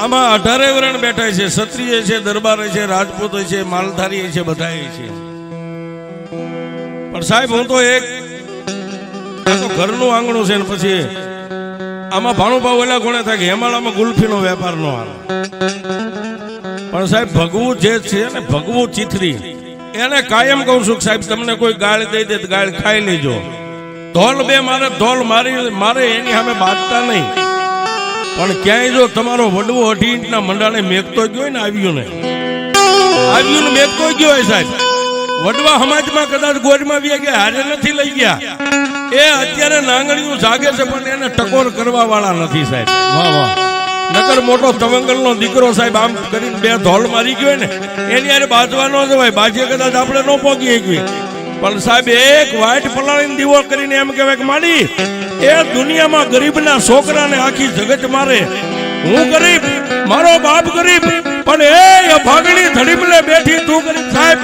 આમાં અઢારે વરણ બેઠા છે, ક્ષત્રિય છે, દરબાર છે, રાજપૂત છે, માલધારી છે બધા છે. પણ સાહેબ, હું તો એક ઘરનું આંગણું છે ને પછી આમાં ભાણું ભાવ ઓલા કોણે થાય કે હેમાળામાં ગુલ્ફીનો વેપાર નો આવે. પણ સાહેબ, ભગવું જે છે ને ભગવું ચિથરી. એને કાયમ કહું છું સાહેબ, તમને કોઈ ગાળ દઈ દે ગાળ ખાઈ લેજો. ધોલ બે, મારે ધોલ મારી મારે એની સામે બાંધતા નહીં. પણ ક્યાંય જો તમારો વડવો અઢી ઇંચના મંડાળે મેઘતો ગયો ને આવ્યું ને. આવ્યું ને મેઘતો ગયો હોય સાહેબ. વડવા સમાજમાં કદાચ ગોજમાં વ્યા ગયા હારે નથી લઈ ગયા. એ અત્યારે નાંગણીયું જાગે છે પણ એને ટકોર કરવા વાળા નથી સાહેબ. વાહ વાહ. નકર મોટો તવંગલનો દીકરો સાહેબ આમ કરીને બે ધોલ મારી ગયો ને એની યારે બાજવાનો જવાય બાજીએ કદાચ આપણે ન પોગી શકીએ. પણ સાહેબ એક વાઈટ પલાળીને દીવો કરીને એમ કહેવાય કે માડી એ દુનિયામાં ગરીબના છોકરાને આખી જગત મારે. હું ગરીબ, મારો બાપ ગરીબ, પણ એ ભાગણી ધડીબલે બેઠી તું ગરીબ સાહેબ.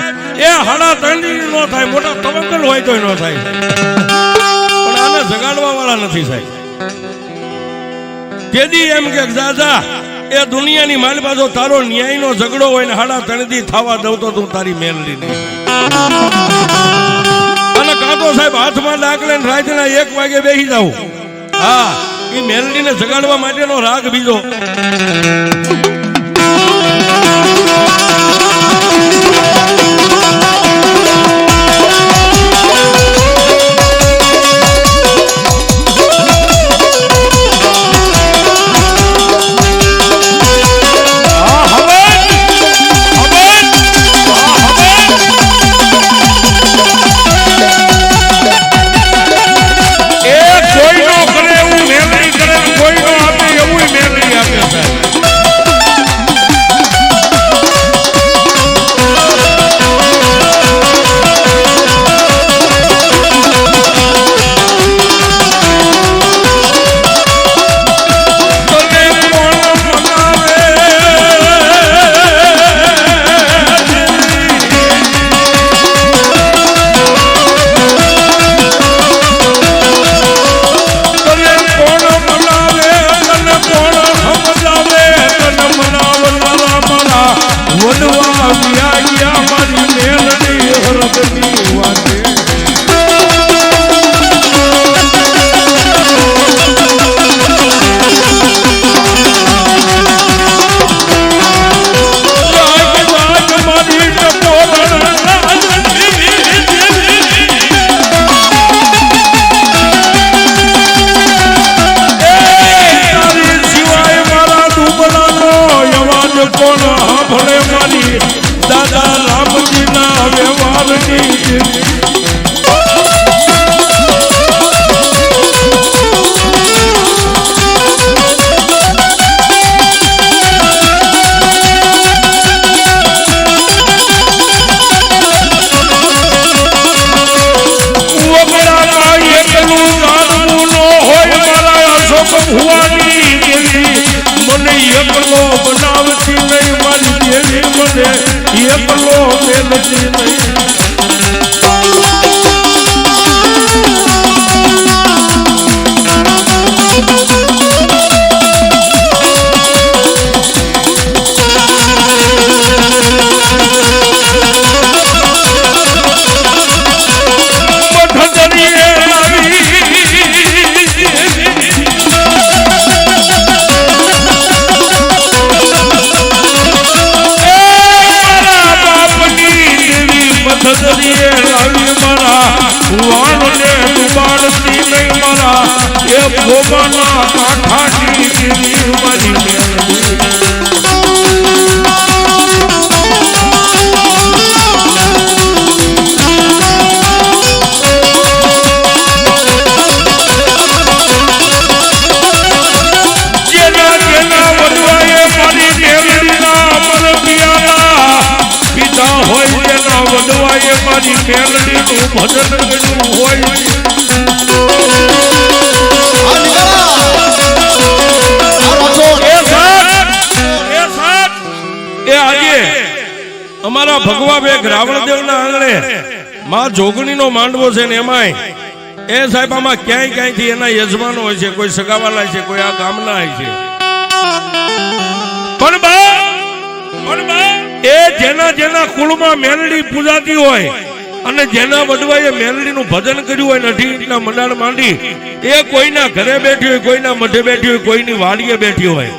એ હાડા તંડી નો થાય, મોટા તવંગલ હોય તોય ન થાય. પણ આને જગાડવા વાળા નથી સાહેબ. તેદી એમ કે દાદા એ દુનિયાની માલ બાજુ તારો ન્યાયનો ઝઘડો હોય ને હાડા તણદી થવા દઉં તો તું તારી નહીં. અને કાંતો સાહેબ હાથમાં ડાકલે રાતના એક વાગે બેસી જાવ હા એ મેલડીને જગાડવા માટેનો રાગ બીજો. મથદરીએ લાવી મારા વાણને ડુબાડતી નહીં મારા એ ભોગાના કાંઠાની દેવી મારી મેલડી. મારી મેલડીનું ભજન કર્યું હોય. એ આજે અમારા ભગવા બેગ રાવણદેવના આંગણે માં જોગણીનો માંડવો છે ને એમાંય. એ સાહેબ આમાં ક્યાંય ક્યાંયથી એના યજમાનો હોય છે કોઈ સગાવાલા છે કોઈ આ ગામના હોય છે. પણ બા પણ બા એ જેના જેના કુળમાં મેલડી પૂજાતી હોય અને જેના વડવાએ મેલડીનું ભજન કર્યું હોય નથી એટલા મંડાણ માંડી, એ કોઈના ઘરે બેઠી હોય, કોઈના મઢે બેઠી હોય, કોઈની વાડીએ બેઠી હોય.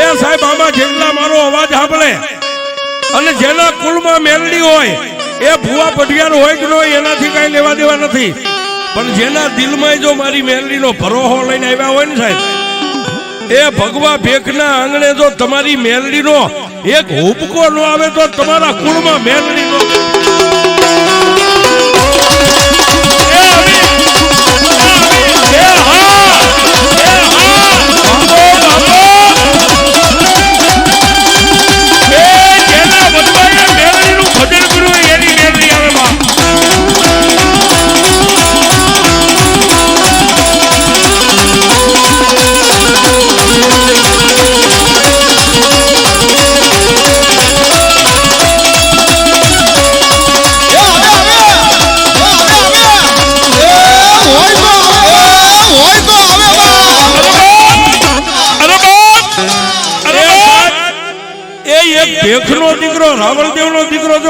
એ સાહેબ, આમાં જેટલા મારો અવાજ સાંભળે. અને જેના કુળમાં મેલડી હોય, એ ભૂવા પઢિયાર હોય કે ન હોય, એનાથી કઈ લેવા દેવા નથી. પણ જેના દિલમાં જો મારી મેલડીનો ભરોહો લઈને આવ્યા હોય ને સાહેબ, એ ભગવા ભેખના આંગણે જો તમારી મેલડીનો એક હુબકો ન આવે તો તમારા કુળમાં મેલડીનો એ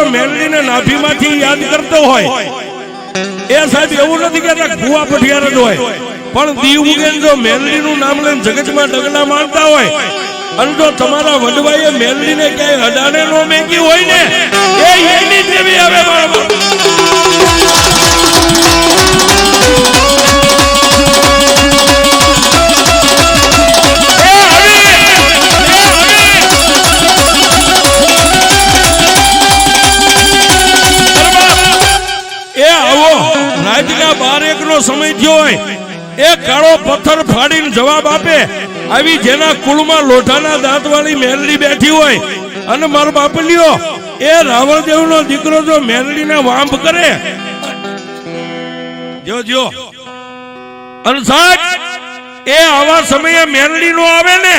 જો મેલડીને નાભીમાંથી યાદ કરતો હોય. એ સાહેબ એવું નથી કહેતા ભુવા પઠિયાર જ હોય. પણ દીવ ઉગેન જો મેલડીનું નામ લઈને જગતમાં ડગલા મારતા હોય, અને જો તમારા વડવાઈએ મેલડીને ક્યાંય અડાડે નો મેકી હોય ને, એ એની જેવી હવે મારા સમય હોય એ કાળો પથ્થર ફાડીને જવાબ આપે. આવી જેના કુળમાં લોઢાના દાંત વાળી મેલડી બેઠી હોય અને મારો લ્યો એ રાવણદેવ નો દીકરો જો મેલડીને વાંભ કરે જો જો. અને એ આવા સમયે મેલડી નો આવે ને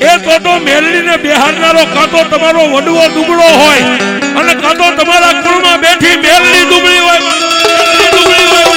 એ તો તો મેલડી ને બેહારનારો કાં તો તમારો વડવો દુબળો હોય અને કાં તો તમારા કુળમાં બેઠી મેલડી દુબળી હોય દુબળી હોય,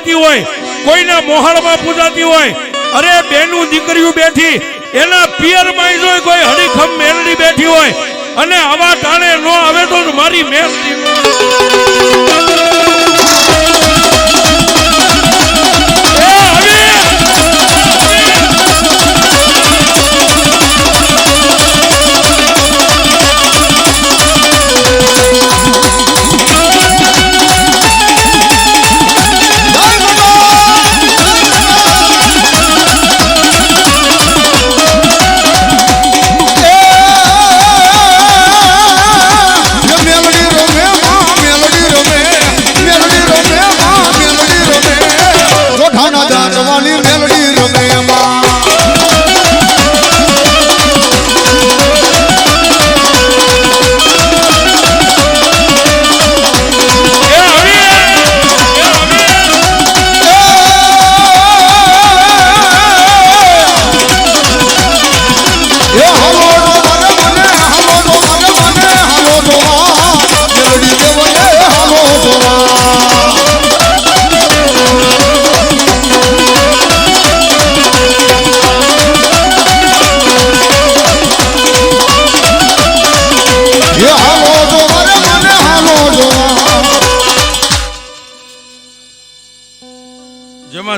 પૂજાતી હોય, કોઈના મોહળમાં પૂજાતી હોય, અરે બેનું દીકરીઓ બેઠી, એના પિયરમાં હોય કોઈ હરીખમ મેલડી બેઠી હોય, અને આવા ટાણે નો આવે તો મારી મેલડી.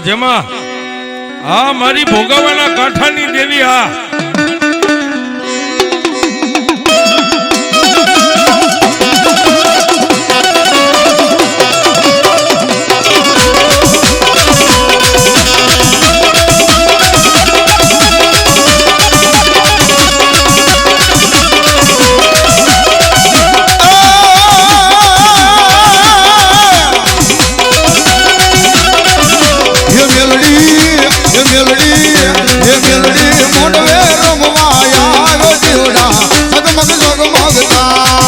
જેમાં હા મારી ભોગાવાના કાંઠાની દેવી હે Navidad.